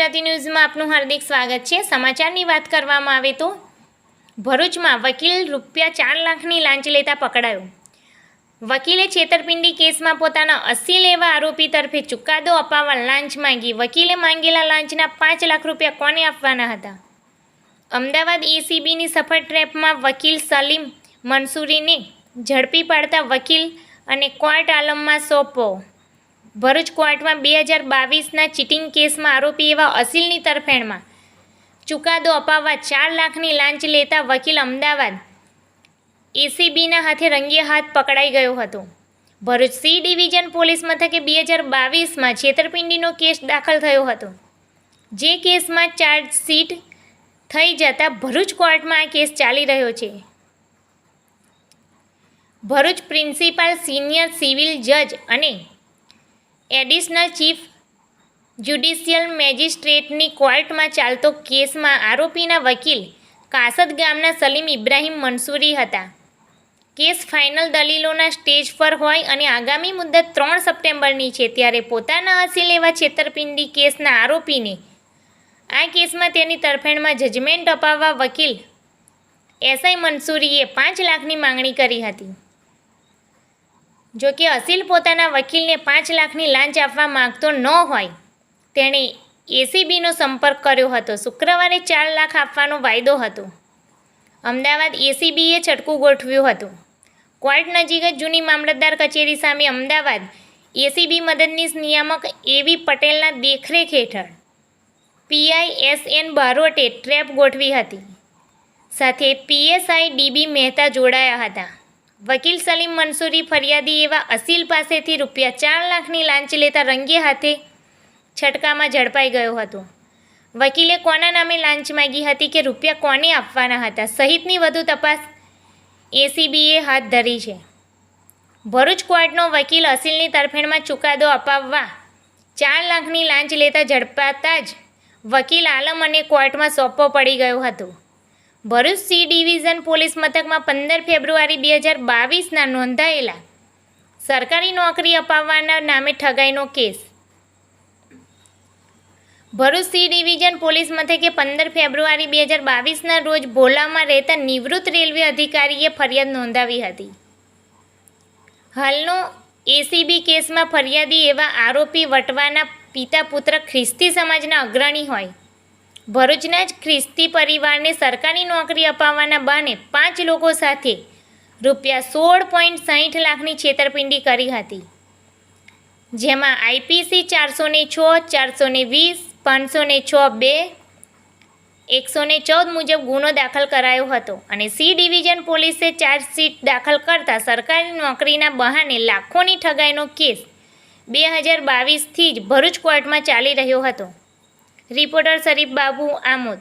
ગુજરાતી ન્યૂઝમાં આપનું હાર્દિક સ્વાગત છે. સમાચારની વાત કરવામાં આવે તો ભરૂચમાં વકીલ રૂપિયા ચાર લાખની લાંચ લેતા પકડાયો. વકીલે છેતરપિંડી કેસમાં પોતાના અસી લેવા આરોપી તરફે ચુકાદો અપાવવા લાંચ માંગી. વકીલે માંગેલા લાંચના પાંચ લાખ રૂપિયા કોને આપવાના હતા? અમદાવાદ એસીબીની સફળ ટ્રેપમાં વકીલ સલીમ મંસૂરીને ઝડપી પાડતા વકીલ અને કોર્ટ આલમમાં સોંપો. ભરૂચ કોર્ટમાં બે હજાર બાવીસના ચીટિંગ કેસમાં આરોપી એવા અસીલની તરફેણમાં ચુકાદો અપાવવા ચાર લાખની લાંચ લેતા વકીલ અમદાવાદ એસીબીના હાથે રંગે હાથ પકડાઈ ગયો હતો. ભરૂચ સી ડિવિઝન પોલીસ મથકે બે હજાર બાવીસમાં છેતરપિંડીનો કેસ દાખલ થયો હતો. જે કેસમાં ચાર્જશીટ થઈ જતાં ભરૂચ કોર્ટમાં આ કેસ ચાલી રહ્યો છે. ભરૂચ પ્રિન્સિપાલ સિનિયર સિવિલ જજ અને એડિશનલ ચીફ જ્યુડિશિયલ મેજિસ્ટ્રેટની કોર્ટમાં ચાલતો કેસમાં આરોપીના વકીલ કાસદ ગામના સલીમ ઇબ્રાહીમ મંસૂરી હતા. કેસ ફાઇનલ દલીલોના સ્ટેજ પર હોય અને આગામી મુદત ત્રણ સપ્ટેમ્બરની છે, ત્યારે પોતાના હાસિલ એવા છેતરપિંડી કેસના આરોપીને આ કેસમાં તેની તરફેણમાં જજમેન્ટ અપાવવા વકીલ એસઆઈ મંસૂરીએ પાંચ લાખની માંગણી કરી હતી. જો કે અસીલ પોતાના વકીલને પાંચ લાખની લાંચ આપવા માંગતો ન હોય, તેણે એસીબીનો સંપર્ક કર્યો હતો. શુક્રવારે ચાર લાખ આપવાનો વાયદો હતો. અમદાવાદ એસીબીએ છટકું ગોઠવ્યું હતું. કોર્ટ નજીક જ જૂની મામલતદાર કચેરી સામે અમદાવાદ એસીબી મદદનીશ નિયામક એવી પટેલના દેખરેખ હેઠળ પીઆઈ એસ એન બારોટે ટ્રેપ ગોઠવી હતી. સાથે પીએસઆઈ ડીબી મહેતા જોડાયા હતા. વકીલ સલીમ મંસૂરી ફરિયાદી એવા અસીલ પાસેથી રૂપિયા ચાર લાખની લાંચ લેતા રંગે હાથે છટકામાં ઝડપાઈ ગયો હતો. વકીલે કોના નામે લાંચ માગી હતી કે રૂપિયા કોને આપવાના હતા સહિતની વધુ તપાસ એસીબીએ હાથ ધરી છે. ભરૂચ કોર્ટનો વકીલ અસીલની તરફેણમાં ચુકાદો અપાવવા ચાર લાખની લાંચ લેતા ઝડપાતા જ વકીલ આલમ અને કોર્ટમાં સોંપો પડી ગયો હતો. ભરૂચ સી ડિવિઝન પોલીસ મથકમાં પંદર ફેબ્રુઆરી બે હજાર બાવીસના નોંધાયેલા સરકારી નોકરી અપાવવાના નામે ઠગાઈનો case. Bharuch C division police મથકે પંદર ફેબ્રુઆરી બે હજાર બાવીસના રોજ ભોલામાં રહેતા નિવૃત્ત રેલવે અધિકારીએ ફરિયાદ નોંધાવી હતી. હાલનો એસીબી કેસમાં ફરિયાદી એવા આરોપી વટવાના પિતા પુત્ર ખ્રિસ્તી સમાજના અગ્રણી હોય. ભરૂચના જ ખ્રિસ્તી પરિવારને સરકારી નોકરી અપાવવાના બહાને પાંચ લોકો સાથે રૂપિયા સોળ પોઈન્ટ સાહીઠ લાખની છેતરપિંડી કરી હતી. જેમાં આઈપીસી ચારસો ને છ, ચારસો ને વીસ, પાંચસો ને છ બે, એકસો ને ચૌદ મુજબ ગુનો દાખલ કરાયો હતો અને સી ડિવિઝન પોલીસે ચાર્જશીટ દાખલ કરતા સરકારી નોકરીના બહાને લાખોની ઠગાઈનો કેસ બે હજાર બાવીસથી જ ભરૂચ કોર્ટમાં ચાલી રહ્યો હતો. રિપોર્ટર શરીફ બાબુ આમોદ.